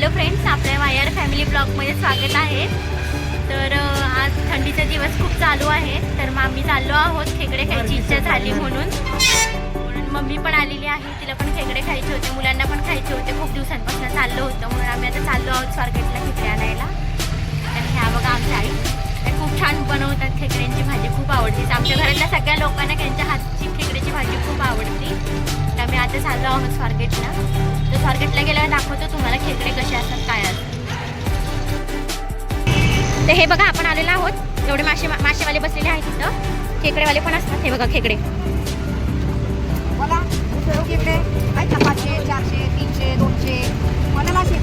Hello friends आपल्या wire family ब्लॉगमध्ये स्वागत आहे. तर आज थंडीचा दिवस खूप चालू आहे तर मग आम्ही चाललो आहोत खेकडे खायची इच्छा झाली म्हणून. म्हणून मम्मी पण आलेली आहे तिला पण खेकडे खायचे होते मुलांना पण खायचे होते खूप दिवसांपासून चाललो होतं म्हणून आम्ही आता चाललो आहोत स्वारगेटला खेकडे आणायला. तर ह्या बघा आमच्या आई त्या खूप छान बनवतात खेकड्यांची भाजी खूप आवडते आमच्या घरातल्या सगळ्या लोकांना त्यांच्या हातची खेकड्याची भाजी खूप आवडते. आता चाललो आहोत स्वारगेटला तर स्वारगेटला गेल्यावर दाखवतो तुम्हाला खेकडे कसे असतात काय असतात. तर हे बघा आपण आलेलो आहोत. एवढे मासे मासेवाले बसलेले आहेत तिथं खेकडेवाले पण असतात. हे बघा खेकडे. मला खेकडे. आहेत ना पाचशे चारशे तीनशे दोनशे. मला मासे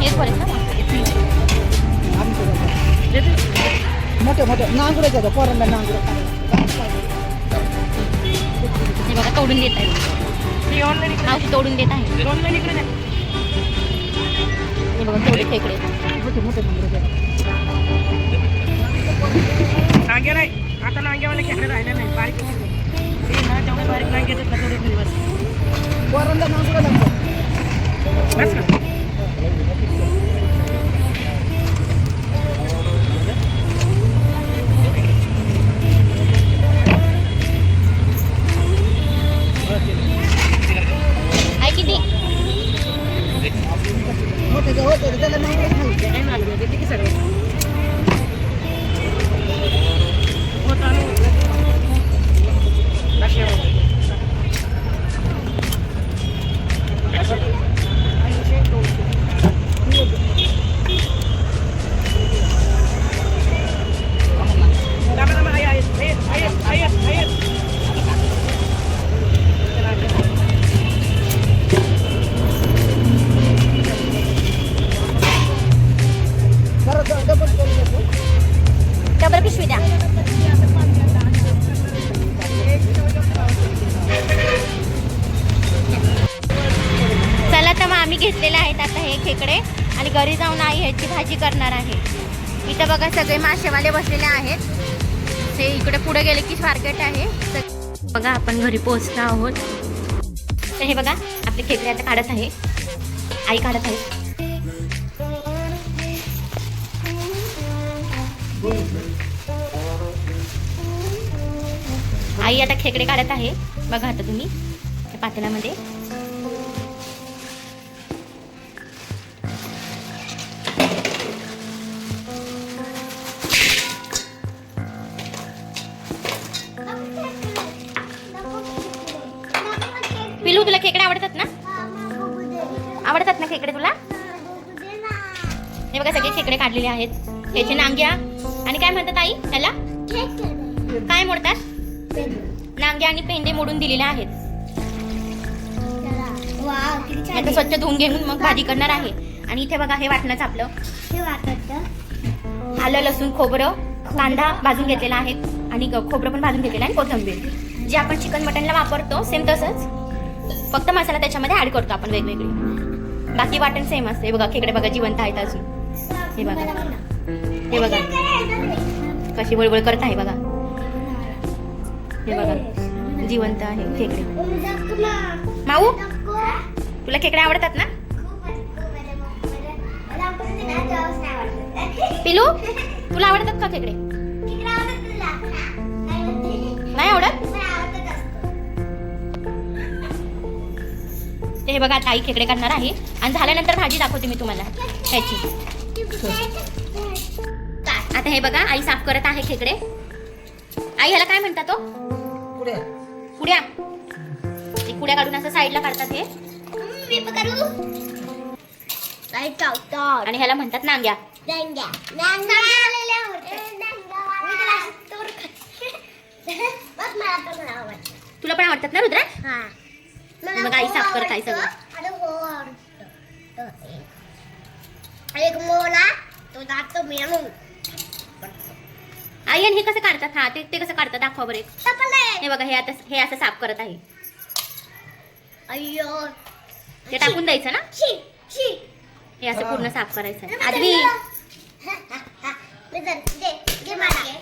हेच बोलेत ना। मोठे मोठे नांगुडे देतो पोरांना नांगुडे बघा तोडून देत आहे. मावशी तोडून देत आहे. हे बघा तेवढे खेकडे मोठे मोठे नांग्या नाही. आता नांग्यावाले खेकडे राहिले नाही. बारीक तेवढे बारीक नांगे येतात ना तेवढे बस. पोरांना नांगुडे लागतो Thank you. मासेवाले बसलेले आहेत. ते इकडे पुढे गेले की मार्केट आहे. तर बघा आपण घरी पोहोचलो आहोत. तर हे बघा आपले खेकडे आता काढत आहे. आई काढत आहे. आई आता खेकडे काढत आहे. बघा आता तुम्ही त्या पातेल्यामध्ये. खेकडे आवडतात ना? आवडतात ना खेकडे तुला? हे बघा सगळे खेकडे काढलेले आहेत. त्याचे नांग्या आणि काय म्हणतात आई त्याला? काय मोडतात? नांग्या आणि पेंडे मोडून दिलेले आहेत. आता स्वच्छ धुवून घेऊन मग भाजी करणार आहे. आणि इथे बघा हे वाटणंच आपलं. आलं लसूण खोबरं कांदा भाजून घेतलेला आहे. आणि खोबरं पण भाजून घेतलेलं आहे कोथंबीर कोथिंबीर. जे आपण चिकन मटनला वापरतो सेम तसंच. फक्त मसाला त्याच्यामध्ये ऍड करतो आपण वेगवेगळे. बाकी वाटण सेम असते. हे बघा खेकडे बघा जिवंत आहेत अजून. हे बघा. हे बघा. कशी वळवळ करत आहे बघा. हे बघा. जिवंत आहे खेकडे. माऊ तुला खेकडे आवडतात ना? पिलू तुला आवडतात का खेकडे? नाही आवडत? ते हे बघा आता आई खेकडे करणार आहे. आणि झाल्यानंतर भाजी दाखवते मी तुम्हाला. ह्याची आता हे बघा आई साफ करत आहे खेकडे. आई ह्याला काय म्हणतात तो पुढे. कुड्या ते कुड्या काढून असं साईडला काढतात हे. आणि ह्याला म्हणतात नांग्या. तुला पण आवडतात ना रुद्रा? हा. मग आई साफ करत आहे सगळं. हो. एक. मोला तो जातो मिळून आई आणि हे कसं काढतात? हा ते ते कसं काढतात? दाखवा बरे हे बघा हे आता हे असं साफ करत आहे. अय्यो. ते टाकून द्यायचं ना? शी शी हे असं पूर्ण साफ करायचं धरलं. मी धर दे दे मला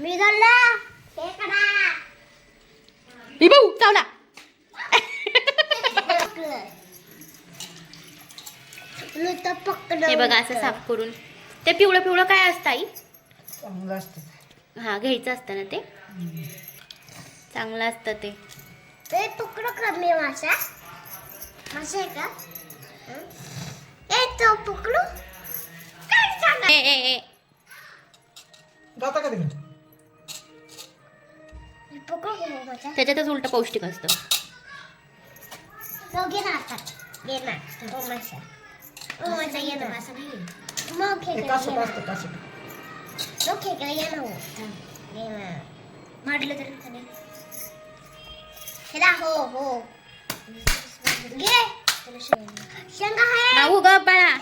मी धरलं हे भाऊ चावला हे बघा असं साफ करून ते पिवळं पिवळं काय असतं आई हा घ्यायचं असतं ना ते चांगलं असतं ते ते पकडू का मी मासा मासा आहे का हं? ए तो पकडू काय सांगा ए ए ए जाता का तिकडे त्याच्यातच उलट पौष्टिक असतं. ना हो तरी हो हो. घे. शेंगा आहे. भाऊ ग बाळा.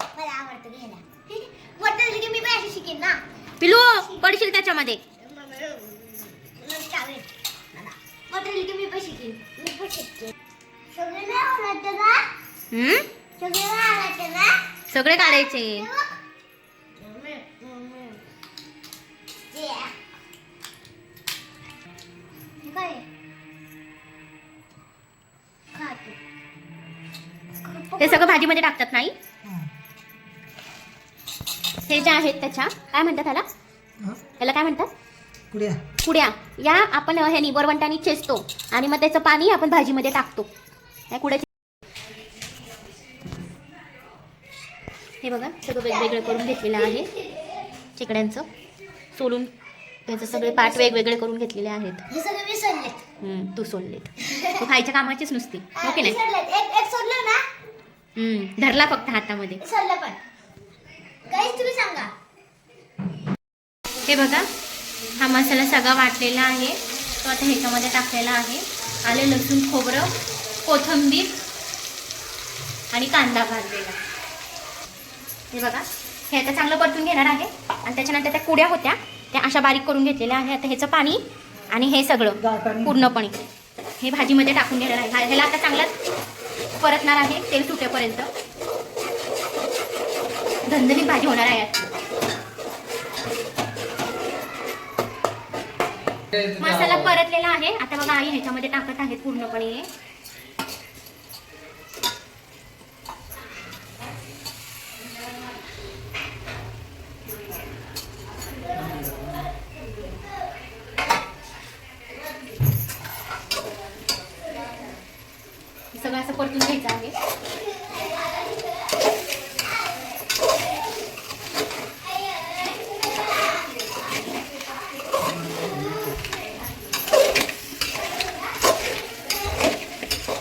मला आवडतं घ्यायला. वाटतं की मी पण अशी शिकेन ना? पिलू पडशील त्याच्यामध्ये. की मी पण शिकेन मी पण सगळे नाही आवडतं ना हम्म? सगळे नाही आवडतं ना सगळे काढायचे. हे काय? आहे? खातो. हे सगळं भाजीमध्ये टाकतात नाही? हे. जे आहेत त्याच्या काय म्हणतात त्याला? त्याला काय म्हणतात? पुड्या या आपण ह्यानी वरवंटानी चेचतो. आणि मग त्याचं पाणी आपण भाजीमध्ये टाकतो. या कुड्याची हे बघा सगळं वेगवेगळं करून घेतलेलं आहे. चिकड्यांचं. सोलून त्याचे सगळे पार्ट वेगवेगळे करून घेतलेले आहेत. हे सगळे विसरलेत. हम्म, तू सोडलेत तू खायच्या कामाचीच नुसती. हो की नाही? विसरलेत. एक एक सोडलं ना? हम्म, धरला फक्त हातामध्ये. विसरलं पण. काहीच तुम्ही सांगा. हे बघा हा मसाला सगळा वाटलेला आहे. तो आता ह्याच्यामध्ये टाकलेला आहे. आले लसूण खोबरं कोथिंबीर आणि कांदा भाजलेला. हे बघा. हे आता चांगलं परतून घेणार आहे. आणि त्याच्यानंतर त्या कुड्या होत्या. त्या अशा बारीक करून घेतलेल्या आहे. आता ह्याचं पाणी आणि हे सगळं पूर्णपणे. हे भाजीमध्ये टाकून घेणार आहे. ह्याला आता चांगलं परतणार आहे. तेल सुटेपर्यंत. धंदणी भाजी होणार आहे. मसाला परतलेला आहे. आता बघा आई ह्याच्यामध्ये टाकत आहे पूर्णपणे हे. हे सगळं असं परतून घ्यायचं आहे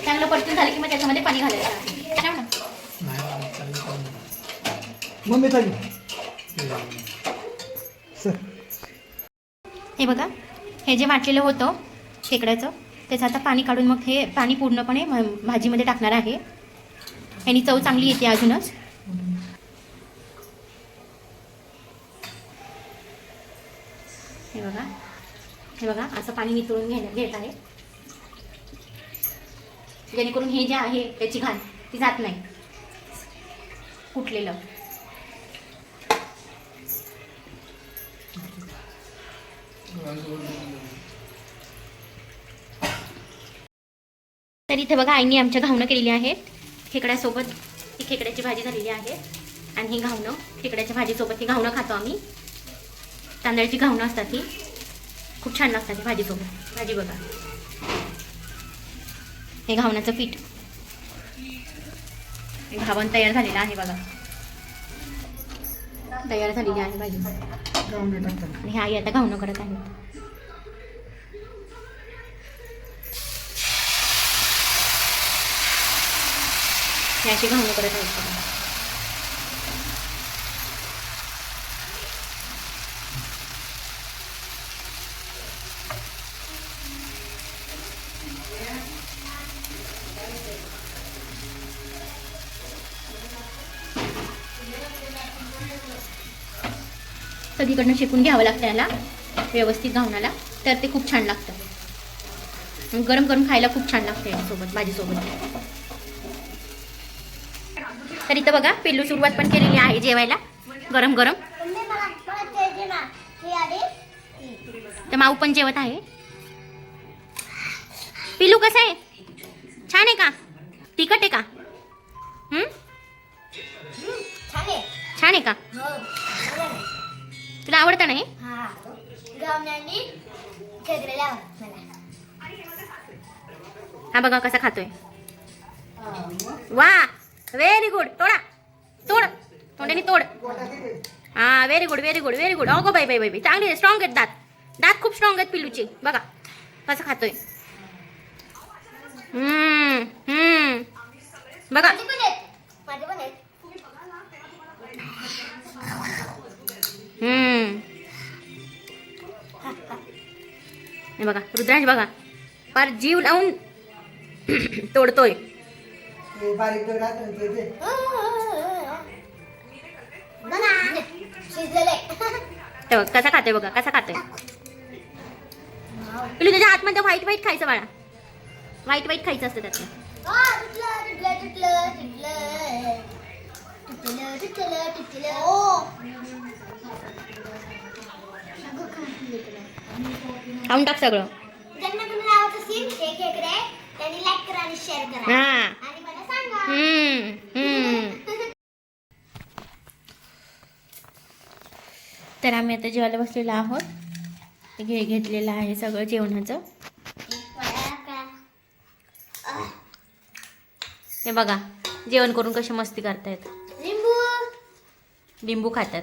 चांगलं परतून झालं की मग त्याच्यामध्ये पाणी घालायचं आहे काय म्हणा? मम्मी चालू हे बघा हे जे वाटलेलं होतं खेकड्याचं त्याचं आता पाणी काढून मग हे पाणी पूर्णपणे भाजीमध्ये टाकणार आहे. ह्यानी चव चांगली येते अजूनच. हे बघा हे बघा असं पाणी नितळून घेण्या घेत आहे. जेणेकरून हे जे आहे त्याची घाण ती जात नाही. कुटलेलं तर इथे बघा आईने आमच्या घावणं केलेली आहेत. खेकड्यासोबत ही खेकड्याची भाजी झालेली आहे. आणि ही घावणं खेकड्याच्या भाजीसोबत ही घावणं खातो आम्ही. तांदळाची घावणं असतात ही खूप छान लागतात ही भाजीसोबत. भाजी बघा. हे घावण्याचं पीठ. घावन घावण तयार झालेलं आहे बघा. तयार झालेली आहे भाजी. आणि ह्या आता घावणं करत आहेत ह्याची घावणं करत आहेत सगळीकडनं शेकून घ्यावं लागतं याला व्यवस्थित घावणाला तर ते खूप छान लागतं. गरम गरम खायला खूप छान लागतं याच्यासोबत भाजीसोबत. तर इथं बघा पिल्लू सुरुवात पण केलेली आहे जेवायला. गरम गरम. तर माऊ पण जेवत आहे. पिल्लू कसं आहे? छान आहे का? तिखट आहे का? छान आहे का? तुला आवडतं नाही? हा. हा बघा कसा खातोय. वा व्हेरी गुड तोडा. तोड. तोंडाने तोड. हा very good very good very good अगो बाई बाई बाई बाई. चांगले स्ट्रॉंग आहेत दात. दात खूप स्ट्रॉंग आहेत पिल्लूचे. बघा. कसं खातोय. हम्म हम्म. बघा माझे पण आहेत माझे पण आहेत हम्म. बघा रुद्रांश बघा. फार जीव लावून तोडतोय. बघ कसा खातोय बघा कसा खातोय. पिलू तुझ्या आतमध्ये व्हाईट व्हाईट खायचं बाळा. व्हाईट व्हाईट खायचं असतं त्यातलं. खाऊन टाक सगळं. तर आम्ही आता जेवायला बसलेलो आहोत. घे घेतलेलं आहे सगळं जेवणाचं. हे बघा जेवण करून कशी मस्ती करतायत. लिंबू. लिंबू खातात.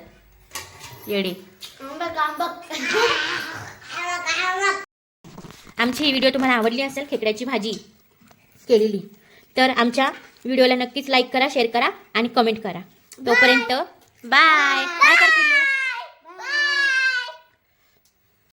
येडी. आमची ही व्हिडिओ तुम्हाला आवडली असेल खेकड्याची भाजी केलेली तर आमच्या व्हिडिओला नक्कीच लाईक करा शेअर करा आणि कमेंट करा. तोपर्यंत बाय